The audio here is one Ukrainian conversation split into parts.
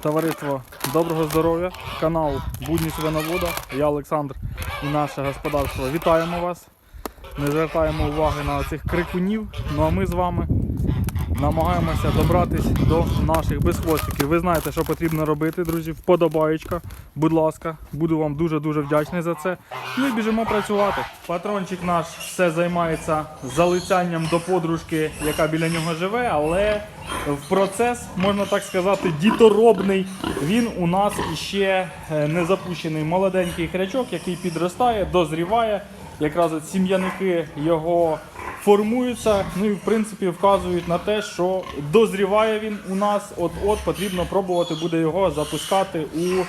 Товариство доброго здоров'я, канал Будні Свиновода. Я Олександр і наше господарство. Вітаємо вас. Не звертаємо уваги на цих крикунів. Ну а ми з вами намагаємося добратись до наших безхвостиків. Ви знаєте, що потрібно робити, друзі. Вподобаєчка, будь ласка, буду вам дуже-дуже вдячний за це. Ну і біжимо працювати. Патрончик наш все займається залицянням до подружки, яка біля нього живе, але в процес, можна так сказати, діторобний. Він у нас іще е, не запущений молоденький хрячок, який підростає, дозріває. Якраз от сім'яники його формуються, ну і в принципі вказують на те, що дозріває він у нас. От-от потрібно пробувати буде його запускати у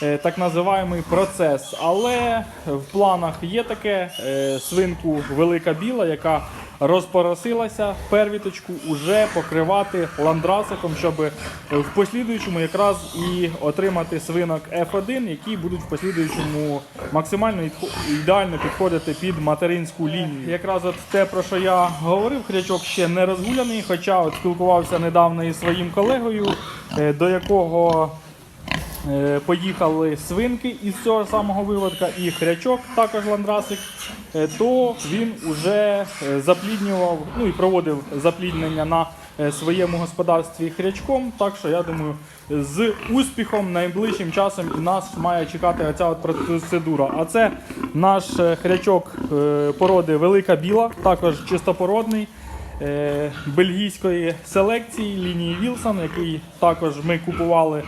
так називаємий процес. Але в планах є таке е, свинку велика біла, яка розпоросилася первіточку уже покривати ландрасиком, щоб в послідуючому якраз і отримати свинок F1, які будуть в послідуючому максимально ідеально підходити під материнську лінію. Якраз от те, про що я говорив, хрячок ще не розгуляний, хоча от спілкувався недавно із своїм колегою, е, до якого Е, Поїхали свинки із цього самого виводка і хрячок, також ландрасик, е, то він вже е, запліднював, ну і проводив запліднення на е, своєму господарстві хрячком. Так що я думаю, з успіхом найближчим часом і нас має чекати оця от процедура. А це наш е, хрячок е, породи Велика Біла, також чистопородний е, бельгійської селекції лінії Вілсон, який також ми купували е,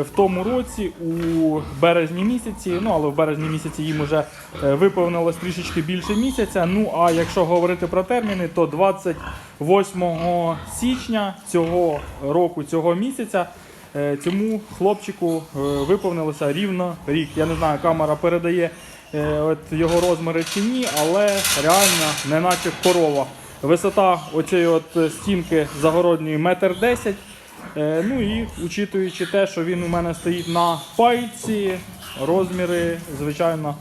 в тому році у березні місяці. Ну але в березні місяці їм вже е, виповнилось трішечки більше місяця. Ну а якщо говорити про терміни, то 28 січня цього року, цього місяця. е, Цьому хлопчику е, виповнилося рівно рік. Я не знаю, камера передає е, от його розміри чи ні, але реально неначе корова. Висота оцієї от стінки загородньої метр десять. Е, Ну і учитуючи те, що він у мене стоїть на пайці, розміри, звичайно,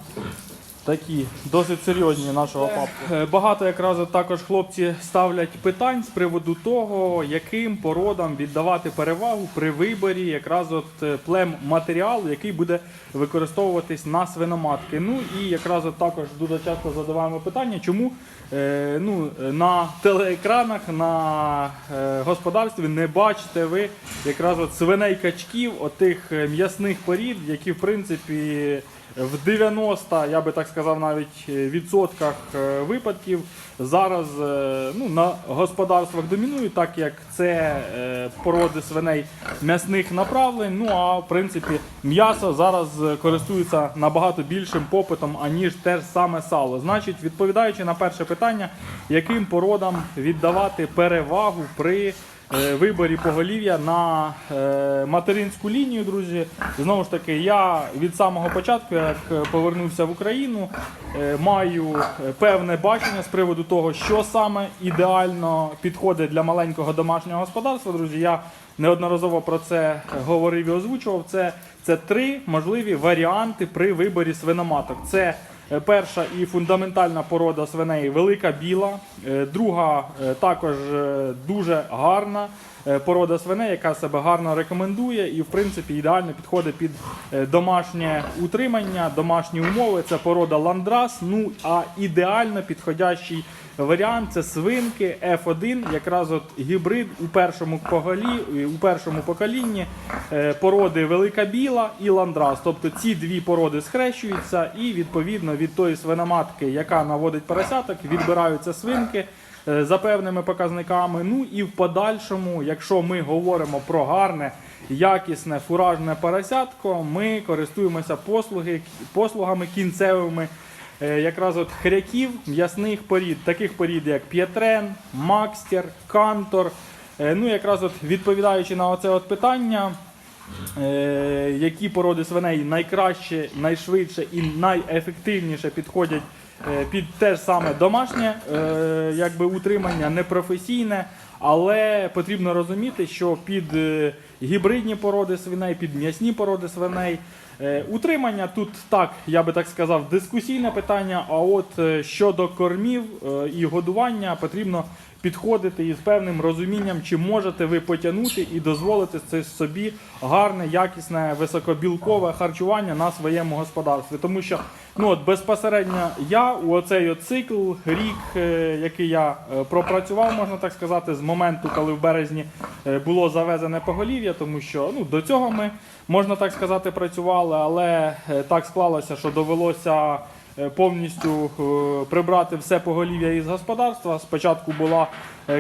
такі досить серйозні нашого папку. Е, Багато якраз от також хлопці ставлять питань з приводу того, яким породам віддавати перевагу при виборі якраз от е, плем матеріалу, який буде використовуватись на свиноматки. Ну і якраз от також дуже часто задаваємо питання, чому е, ну, на телеекранах на е, господарстві не бачите ви якраз от свиней качків, отих е, м'ясних порід, які в принципі. В 90, я би так сказав, навіть е, відсотках е, випадків зараз е, ну, на господарствах домінують, так як це породи свиней м'ясних направлень. Ну а в принципі м'ясо зараз користується набагато більшим попитом, аніж те ж саме сало. Значить, відповідаючи на перше питання, яким породам віддавати перевагу при виборі поголів'я на е, материнську лінію, друзі. Знову ж таки, я від самого початку, як е, повернувся в Україну, е, маю е, певне бачення з приводу того, що саме ідеально підходить для маленького домашнього господарства. Друзі, я неодноразово про це говорив і озвучував. Це, це три можливі варіанти при виборі свиноматок. Це Е, Перша і фундаментальна порода свиней велика біла. Е, Друга е, також е, дуже гарна е, порода свиней, яка себе гарно рекомендує і в принципі ідеально підходить під е, домашнє утримання, домашні умови. Це порода ландрас. Ну а ідеально підходящий варіант це свинки F1, якраз от гібрид у першому поголі, у першому поколінні е, породи велика біла і ландрас. Тобто ці дві породи схрещуються, і відповідно від тої свиноматки, яка наводить поросяток, відбираються свинки. Е, За певними показниками. Ну і в подальшому, якщо ми говоримо про гарне, якісне фуражне поросятко, ми користуємося послуги, послугами кінцевими е, якраз от хряків м'ясних порід, таких порід, як П'єтрен, Макстер, Кантор. Е, Ну, якраз от відповідаючи на оце от питання, які породи свиней найкраще, найшвидше і найефективніше підходять під те ж саме домашнє е, якби, утримання, непрофесійне. Але потрібно розуміти, що під е, гібридні породи свиней, під м'ясні породи свиней е, утримання тут так, я би так сказав, дискусійне питання. А от е, щодо кормів е, і годування потрібно підходити із певним розумінням, чи можете ви потягнути і дозволити це собі гарне, якісне, високобілкове харчування на своєму господарстві. Тому що ну от безпосередньо я у оцей цикл, рік, який я пропрацював, можна так сказати, з моменту, коли в березні було завезене поголів'я, тому що ну до цього ми можна так сказати працювали, але е, так склалося, що довелося е, повністю е, прибрати все поголів'я із господарства. Спочатку була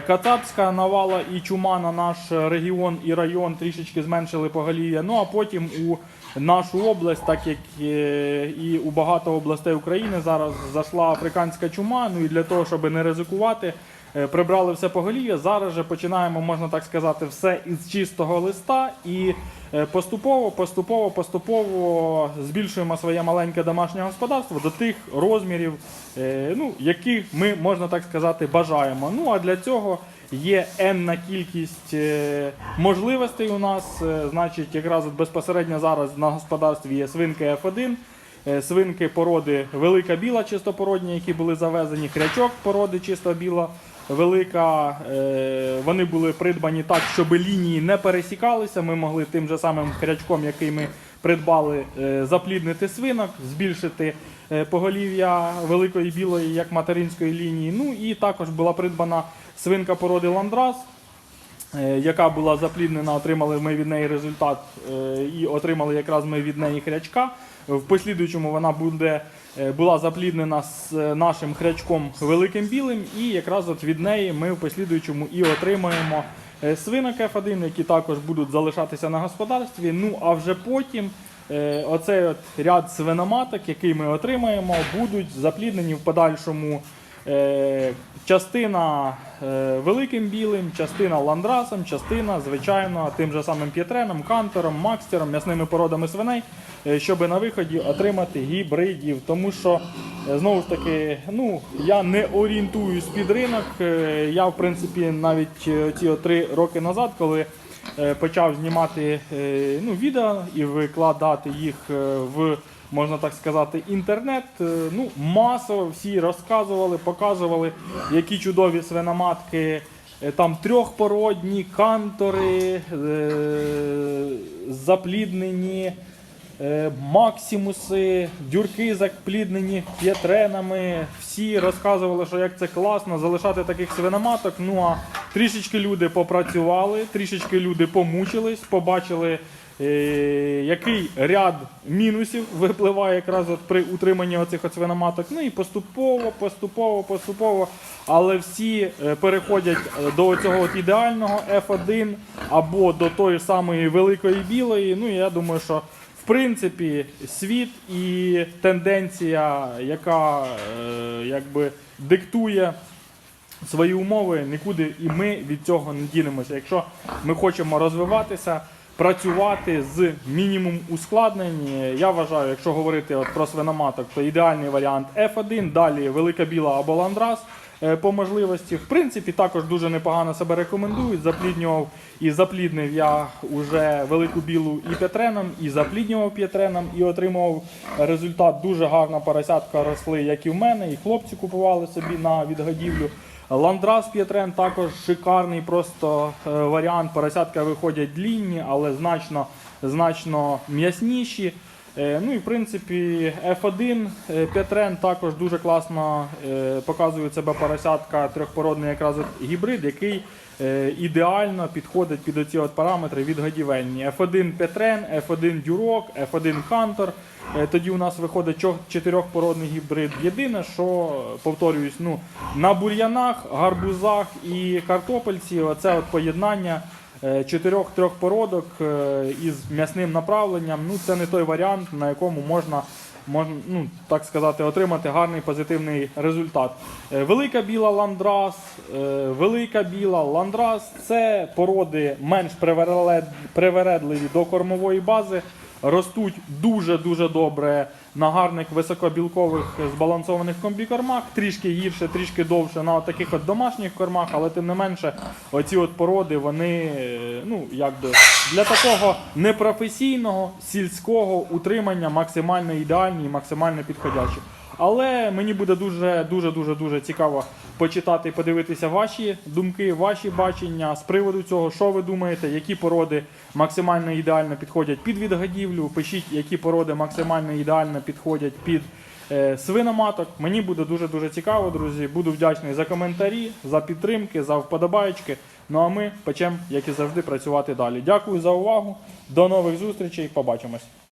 кацапська навала і чума на наш регіон і район трішечки зменшили поголів'я. Ну а потім у нашу область, так як і у багато областей України зараз зайшла африканська чума. Ну і для того, щоб не ризикувати. Е, Прибрали все поголів'я. Зараз же починаємо, можна так сказати, все із чистого листа і е, поступово, поступово, поступово збільшуємо своє маленьке домашнє господарство до тих розмірів, е, ну, яких ми, можна так сказати, бажаємо. Ну а для цього є енна кількість можливостей у нас. Значить, якраз безпосередньо зараз на господарстві є свинки F1. Е, Свинки породи велика біла чистопородні, які були завезені, хрячок породи чисто біла велика. Е, Вони були придбані так, щоб лінії не пересікалися. Ми могли тим же самим хрячком, який ми придбали, е, запліднити свинок, збільшити поголів'я великої білої як материнської лінії. Ну і також була придбана свинка породи ландрас. Е, Яка була запліднена, отримали ми від неї результат е, і отримали якраз ми від неї хрячка. В послідуючому вона буде, е, була запліднена з нашим хрячком великим білим, і якраз от від неї ми в послідуючому і отримаємо свинок F1, які також будуть залишатися на господарстві. Ну а вже потім оцей от ряд свиноматок, який ми отримаємо, будуть запліднені в подальшому. Е, частина е, великим білим, частина ландрасом, частина, звичайно, тим же самим п'єтреном, кантором, макстером, м'ясними породами свиней, е, щоб на виході отримати гібридів. Тому що, знову ж таки, ну, я не орієнтуюсь під ринок. Я, в принципі, навіть ці три роки назад, коли почав знімати ну, відео і викладати їх в можна так сказати, інтернет. Е, Ну, масово всі розказували, показували, які чудові свиноматки. Е, Там трьохпородні, кантори, е, запліднені, максимуси, дюрки запліднені п'єтренами. Всі розказували, що як це класно залишати таких свиноматок. Ну а трішечки люди попрацювали, трішечки люди помучились, побачили. Е, Який ряд мінусів випливає якраз от при утриманні оцих от свиноматок. Ну і поступово, поступово, поступово, але всі е, переходять е, до цього ідеального F1 або до тої самої великої білої. Ну і я думаю, що в принципі світ і тенденція, яка е, якби диктує свої умови, нікуди і ми від цього не дінемося. Якщо ми хочемо розвиватися, працювати з мінімум ускладнень, я вважаю, якщо говорити от про свиноматок, то ідеальний варіант F1, далі велика біла або ландрас. е, По можливості, в принципі, також дуже непогано себе рекомендують. Запліднював і запліднив я уже велику білу і п'ятреном, і запліднював п'ятреном, і отримував результат. Дуже гарна поросятка росли, як і в мене, і хлопці купували собі на відгодівлю. Ландрас П'єтрен також шикарний просто е, варіант. Поросятка виходять длінні, але значно, значно м'ясніші. Е, Ну і в принципі F1 е, П'єтрен також дуже класно е, показує себе поросятка трьохпородний якраз гібрид, який ідеально підходить під оці от параметри відгодівельні. F1 Петрен, F1 Дюрок, F1 Хантор. Е, Тоді у нас виходить чо- чотирьохпородний гібрид. Єдине, що повторююсь, ну на бур'янах, гарбузах і картопельці, оце от поєднання е, чотирьох трьох породок е, із м'ясним направленням. Ну це не той варіант, на якому можна. Можна, ну, так сказати, отримати гарний позитивний результат. Е, Велика біла ландрас, велика біла ландрас це породи менш привередливі до кормової бази, ростуть дуже-дуже добре на гарних високобілкових збалансованих комбікормах, трішки гірше, трішки довше на таких от домашніх кормах, але тим не менше, оці от породи, вони е, ну, якби для такого непрофесійного сільського утримання максимально ідеальні і максимально підходячі. Але мені буде дуже дуже дуже дуже цікаво почитати і подивитися ваші думки, ваші бачення з приводу цього, що ви думаєте, які породи максимально ідеально підходять під відгодівлю. Пишіть, які породи максимально ідеально підходять під е, свиноматок. Мені буде дуже дуже цікаво, друзі. Буду вдячний за коментарі, за підтримки, за вподобаєчки. Ну а ми почнемо, як і завжди, працювати далі. Дякую за увагу. До нових зустрічей. Побачимось.